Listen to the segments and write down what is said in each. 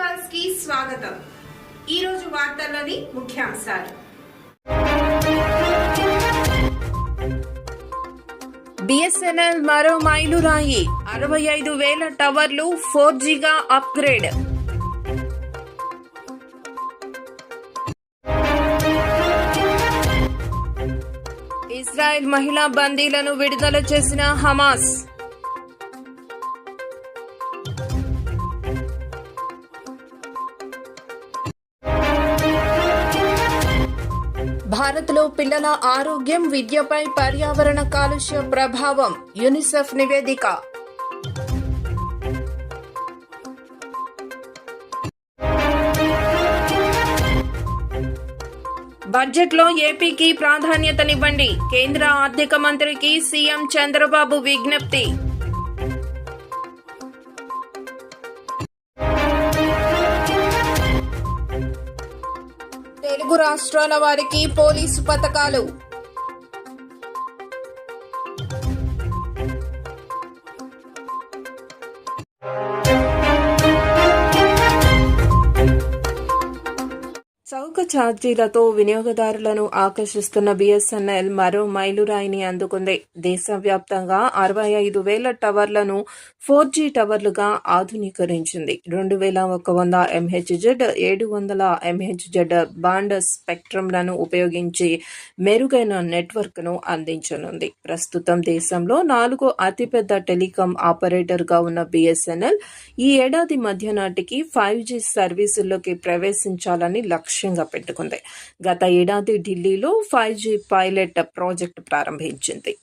పాల్స్కి స్వాగతం. ఈ రోజు వార్తల్లోని ముఖ్యాంశాలు. బిఎస్ఎన్ఎల్ మరో మైలురాయి. అరవై ఐదు వేల టవర్లు ఫోర్ జీగా అప్గ్రేడ్. ఇజ్రాయెల్ మహిళా బందీలను విడుదల చేసిన హమాస్. భారత్లో పిల్లల ఆరోగ్యం విద్యపై పర్యావరణ కాలుష్య ప్రభావం యునిసెఫ్ నివేదిక. బడ్జెట్లో ఏపీకి ప్రాధాన్యతనివ్వండి. కేంద్ర ఆర్థిక మంత్రికి సీఎం చంద్రబాబు విజ్ఞప్తి. రాష్ట్రాల వారికి పోలీసు పథకాలు. ఛార్జీలతో వినియోగదారులను ఆకర్షిస్తున్న బిఎస్ఎన్ఎల్ మరో మైలురాయిని అందుకుంది. దేశవ్యాప్తంగా అరవై ఐదు వేల టవర్లను ఫోర్ జీ టవర్లుగా ఆధునీకరించింది. రెండు వేల ఒక వంద ఎంహెచ్జెడ్ ఏడు వందల ఎంహెచ్జెడ్ బాండ్ స్పెక్ట్రమ్లను ఉపయోగించి మెరుగైన నెట్వర్క్ను అందించనుంది. ప్రస్తుతం దేశంలో నాలుగో అతిపెద్ద టెలికాం ఆపరేటర్గా ఉన్న బిఎస్ఎన్ఎల్ ఈ ఏడాది మధ్య నాటికి ఫైవ్ జీ సర్వీసుల్లోకి ప్రవేశించాలని లక్ష్యంగా పెట్టుకుంది. గత ఏడాది ఢిల్లీలో ఫైవ్ జీ పైలట్ ప్రాజెక్టు ప్రారంభించింది.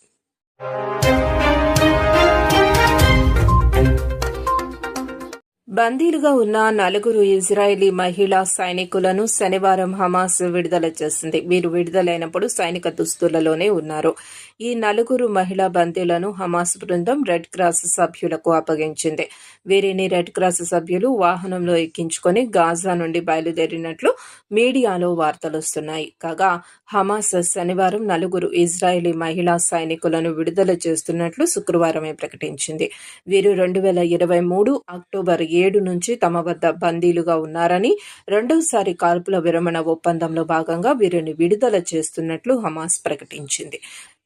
బందీలుగా ఉన్న నలుగురు ఇజ్రాయెలీ మహిళా సైనికులను శనివారం హమాస్ విడుదల చేసింది. వీరు విడుదలైనప్పుడు సైనిక దుస్తులలోనే ఉన్నారు. ఈ నలుగురు మహిళా బందీలను హమాస్ బృందం రెడ్ క్రాస్ సభ్యులకు అప్పగించింది. వీరిని రెడ్ క్రాస్ సభ్యులు వాహనంలో ఎక్కించుకొని గాజా నుండి బయలుదేరినట్లు మీడియాలో వార్తలొస్తున్నాయి కాగా హమాస్ శనివారం నలుగురు ఇజ్రాయెలీ మహిళా సైనికులను విడుదల చేస్తున్నట్లు శుక్రవారమే ప్రకటించింది. వీరు రెండు వేల ఇరవై మూడు అక్టోబర్ ఏడు నుంచి తమ వద్ద బందీలుగా ఉన్నారని రెండోసారి కాల్పుల విరమణ ఒప్పందంలో భాగంగా వీరిని విడుదల చేస్తున్నట్లు హమాస్ ప్రకటించింది.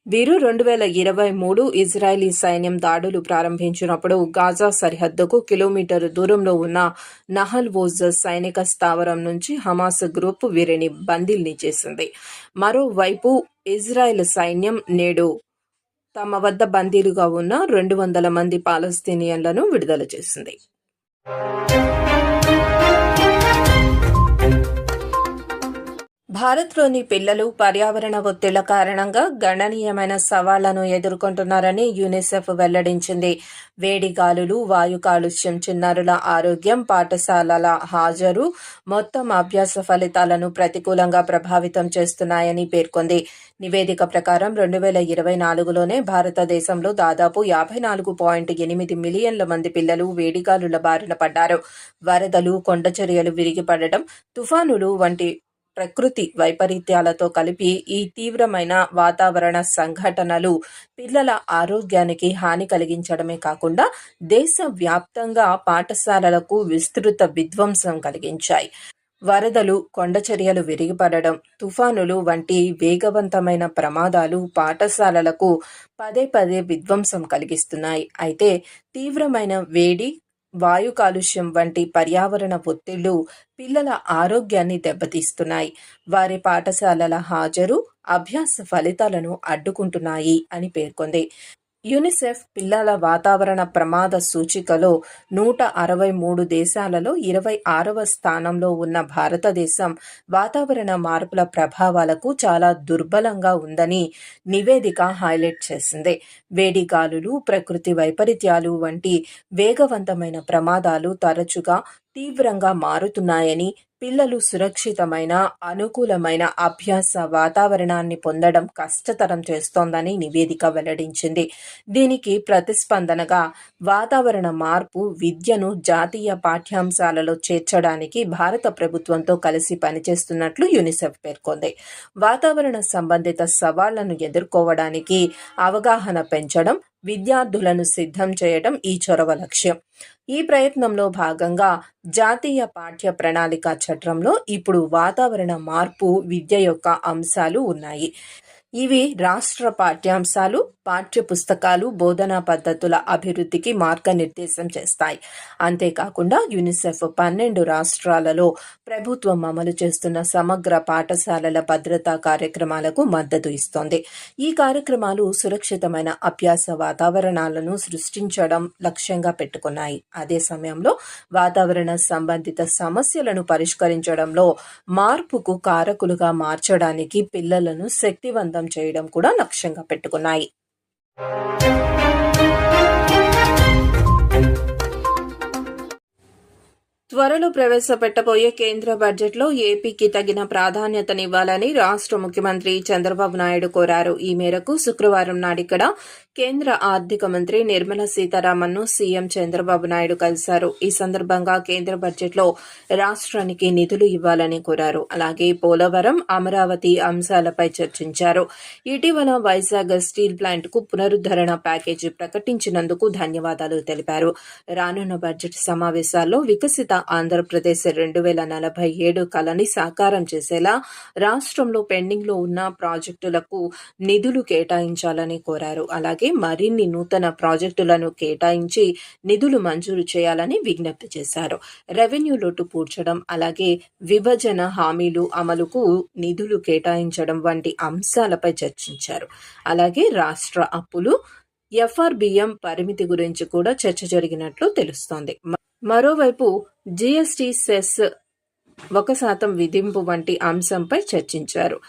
వీరు రెండు వేల ఇరవై మూడు ఇజ్రాయలీ సైన్యం దాడులు ప్రారంభించినప్పుడు గాజా సరిహద్దుకు కిలోమీటర్ దూరంలో ఉన్న నహల్ వోజ్ సైనిక స్థావరం నుంచి హమాస్ గ్రూప్ వీరిని బందీల్ని చేసింది. మరోవైపు ఇజ్రాయెల్ సైన్యం నేడు తమ వద్ద బందీలుగా ఉన్న రెండు వందల మంది పాలస్తీనియన్లను విడుదల చేసింది. Thank you. భారత్లోని పిల్లలు పర్యావరణ ఒత్తిళ్ళ కారణంగా గణనీయమైన సవాళ్ళను ఎదుర్కొంటున్నారని యునిసెఫ్ వెల్లడించింది. వేడి గాలులు వాయు కాలుష్యం చిన్నారుల ఆరోగ్యం పాఠశాలల హాజరు మొత్తం అభ్యాస ఫలితాలను ప్రతికూలంగా ప్రభావితం చేస్తున్నాయని పేర్కొంది. నివేదిక ప్రకారం రెండు వేల ఇరవై నాలుగులోనే భారతదేశంలో దాదాపు యాభై నాలుగు పాయింట్ ఎనిమిది మిలియన్ల మంది పిల్లలు వేడిగాలుల బారిన పడ్డారు. వరదలు కొండచర్యలు విరిగిపడటం తుఫానులు వంటి ప్రకృతి వైపరీత్యాలతో కలిపి ఈ తీవ్రమైన వాతావరణ సంఘటనలు పిల్లల ఆరోగ్యానికి హాని కలిగించడమే కాకుండా దేశవ్యాప్తంగా పాఠశాలలకు విస్తృత విధ్వంసం కలిగించాయి. వరదలు కొండచర్యలు విరిగిపడడం తుఫానులు వంటి వేగవంతమైన ప్రమాదాలు పాఠశాలలకు పదే పదే విధ్వంసం కలిగిస్తున్నాయి. అయితే తీవ్రమైన వేడి వాయు కాలుష్యం వంటి పర్యావరణ ఒత్తిళ్ళు పిల్లల ఆరోగ్యాన్ని దెబ్బతీస్తున్నాయి. వారి పాఠశాలల హాజరు అభ్యాస ఫలితాలను అడ్డుకుంటున్నాయి అని పేర్కొంది. యునిసెఫ్ పిల్లల వాతావరణ ప్రమాద సూచికలో నూట అరవై మూడు దేశాలలో ఇరవై ఆరవ స్థానంలో ఉన్న భారతదేశం వాతావరణ మార్పుల ప్రభావాలకు చాలా దుర్బలంగా ఉందని నివేదిక హైలైట్ చేసింది. వేడి గాలులు ప్రకృతి వైపరీత్యాలు వంటి వేగవంతమైన ప్రమాదాలు తరచుగా తీవ్రంగా మారుతున్నాయని పిల్లలు సురక్షితమైన అనుకూలమైన అభ్యాస వాతావరణాన్ని పొందడం కష్టతరం చేస్తోందని నివేదిక వెల్లడించింది. దీనికి ప్రతిస్పందనగా వాతావరణ మార్పు విద్యను జాతీయ పాఠ్యాంశాలలో చేర్చడానికి భారత ప్రభుత్వంతో కలిసి పనిచేస్తున్నట్లు యునిసెఫ్ పేర్కొంది. వాతావరణ సంబంధిత సవాళ్ళను ఎదుర్కోవడానికి అవగాహన పెంచడం విద్యార్థులను సిద్ధం చేయడం ఈ చొరవ లక్ష్యం. ఈ ప్రయత్నంలో భాగంగా జాతీయ పాఠ్య ప్రణాళిక చట్రంలో ఇప్పుడు వాతావరణ మార్పు విద్య యొక్క అంశాలు ఉన్నాయి. ఇవి రాష్ట్ర పాఠ్యాంశాలు పాఠ్య పుస్తకాలు బోధనా పద్ధతుల అభివృద్ధికి మార్గనిర్దేశం చేస్తాయి. అంతేకాకుండా యునిసెఫ్ పన్నెండు రాష్ట్రాలలో ప్రభుత్వం అమలు చేస్తున్న సమగ్ర పాఠశాలల భద్రతా కార్యక్రమాలకు మద్దతు ఇస్తోంది. ఈ కార్యక్రమాలు సురక్షితమైన అభ్యాస వాతావరణాలను సృష్టించడం లక్ష్యంగా పెట్టుకున్నాయి. అదే సమయంలో వాతావరణ సంబంధిత సమస్యలను పరిష్కరించడంలో మార్పుకు కారకులుగా మార్చడానికి పిల్లలను శక్తివంతం చేయడం కూడా లక్ష్యంగా పెట్టుకున్నాయి. Música త్వరలో ప్రవేశపెట్టబోయే కేంద్ర బడ్జెట్లో ఏపీకి తగిన ప్రాధాన్యతనివ్వాలని రాష్ట్ర ముఖ్యమంత్రి చంద్రబాబు నాయుడు కోరారు. ఈ మేరకు శుక్రవారం నాడిక్కడ కేంద్ర ఆర్థిక మంత్రి నిర్మలా సీతారామన్ను సీఎం చంద్రబాబు నాయుడు కలిశారు. ఈ సందర్భంగా కేంద్ర బడ్జెట్లో రాష్ట్రానికి నిధులు ఇవ్వాలని కోరారు. అలాగే పోలవరం అమరావతి అంశాలపై చర్చించారు. ఇటీవల వైజాగ్ స్టీల్ ప్లాంట్కు పునరుద్దరణ పునరుద్ధరణ ప్యాకేజీ ప్రకటించినందుకు ధన్యవాదాలు తెలిపారు. రానున్న బడ్జెట్ సమావేశాల్లో వికసిత ఆంధ్రప్రదేశ్ రెండు వేల నలభై ఏడు కళని సాకారం చేసేలా రాష్ట్రంలో పెండింగ్లో ఉన్న ప్రాజెక్టులకు నిధులు కేటాయించాలని కోరారు. అలాగే మరిన్ని నూతన ప్రాజెక్టులను కేటాయించి నిధులు మంజూరు చేయాలని విజ్ఞప్తి చేశారు. రెవెన్యూ లోటు పూడ్చడం అలాగే విభజన హామీలు అమలుకు నిధులు కేటాయించడం వంటి అంశాలపై చర్చించారు. అలాగే రాష్ట్ర అప్పులు ఎఫ్ఆర్బిఎం పరిమితి గురించి కూడా చర్చ జరిగినట్లు తెలుస్తోంది. మరోవైపు జీఎస్టీ సెస్ ఒక శాతం విధింపు వంటి అంశంపై చర్చించారు.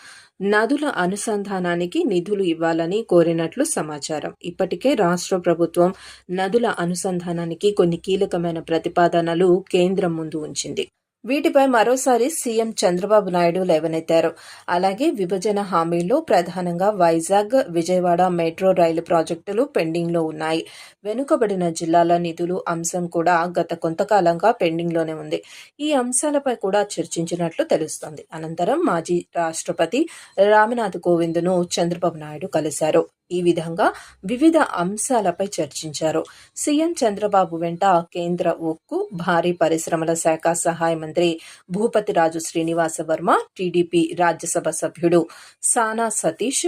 నదుల అనుసంధానానికి నిధులు ఇవ్వాలని కోరినట్లు సమాచారం. ఇప్పటికే రాష్ట్ర ప్రభుత్వం నదుల అనుసంధానానికి కొన్ని కీలకమైన ప్రతిపాదనలు కేంద్రం ముందు ఉంచింది. వీటిపై మరోసారి సీఎం చంద్రబాబు నాయుడు లేవనెత్తారు. అలాగే విభజన హామీల్లో ప్రధానంగా వైజాగ్ విజయవాడ మెట్రో రైలు ప్రాజెక్టులు పెండింగ్లో ఉన్నాయి. వెనుకబడిన జిల్లాల నిధులు అంశం కూడా గత కొంతకాలంగా పెండింగ్లోనే ఉంది. ఈ అంశాలపై కూడా చర్చించినట్లు తెలుస్తోంది. అనంతరం మాజీ రాష్ట్రపతి రామ్నాథ్ కోవింద్ను చంద్రబాబు నాయుడు కలిశారు. ఈ విధంగా వివిధ అంశాలపై చర్చించారు. సీఎం చంద్రబాబు వెంట కేంద్ర ఉక్కు భారీ పరిశ్రమల శాఖ సహాయ మంత్రి భూపతిరాజు శ్రీనివాస వర్మ టీడీపీ రాజ్యసభ సభ్యుడు సానా సతీష్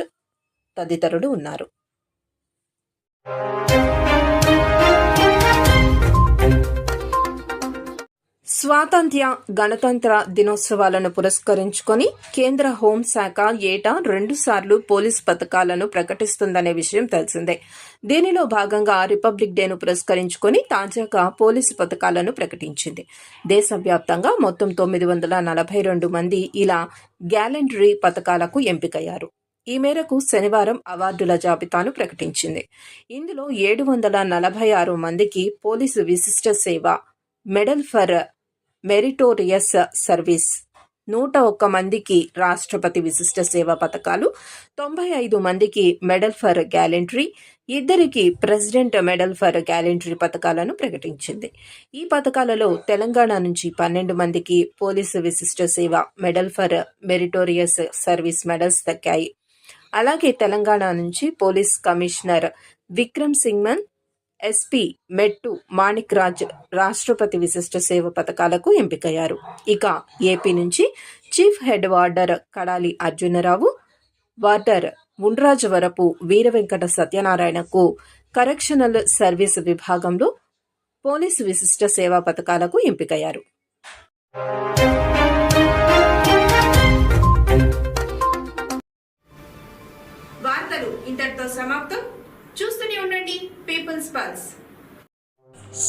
తదితరులు ఉన్నారు. స్వాతంత్ర్య గణతంత్ర దినోత్సవాలను పురస్కరించుకొని కేంద్ర హోంశాఖ ఏటా రెండు సార్లు పోలీస్ పథకాలను ప్రకటిస్తుందనే విషయం తెలిసిందే. దీనిలో భాగంగా రిపబ్లిక్ డేను పురస్కరించుకొని తాజాగా పోలీసు పథకాలను ప్రకటించింది. దేశవ్యాప్తంగా మొత్తం తొమ్మిది వందల నలభై రెండు మంది ఇలా గ్యాలంటరీ పథకాలకు ఎంపికయ్యారు. ఈ మేరకు శనివారం అవార్డుల జాబితాను ప్రకటించింది. ఇందులో ఏడు వందల నలభై ఆరు మందికి పోలీసు విశిష్ట సేవ మెడల్ ఫర్ మెరిటోరియస్ సర్వీస్. నూట ఒక్క మందికి రాష్ట్రపతి విశిష్ట సేవ పథకాలు తొంభై ఐదు మందికి మెడల్ ఫర్ గ్యాలెంటరీ ఇద్దరికి ప్రెసిడెంట్ మెడల్ ఫర్ గ్యాలెంటరీ పథకాలను ప్రకటించింది. ఈ పథకాలలో తెలంగాణ నుంచి పన్నెండు మందికి పోలీసు విశిష్ట సేవ medal for meritorious service medals దక్కాయి. అలాగే తెలంగాణ నుంచి police commissioner Vikram సింగ్మన్ SP Mettu Manik Raj రాష్ట్రపతి విశిష్ట సేవ పథకాలకు ఎంపికయ్యారు. ఇక ఏపీ నుంచి chief head warder Kadali Arjunarao warder Mundrajavarapu Veera Venkata సత్యనారాయణకు correctional service విభాగంలో పోలీసు విశిష్ట సేవా పథకాలకు ఎంపికయ్యారు.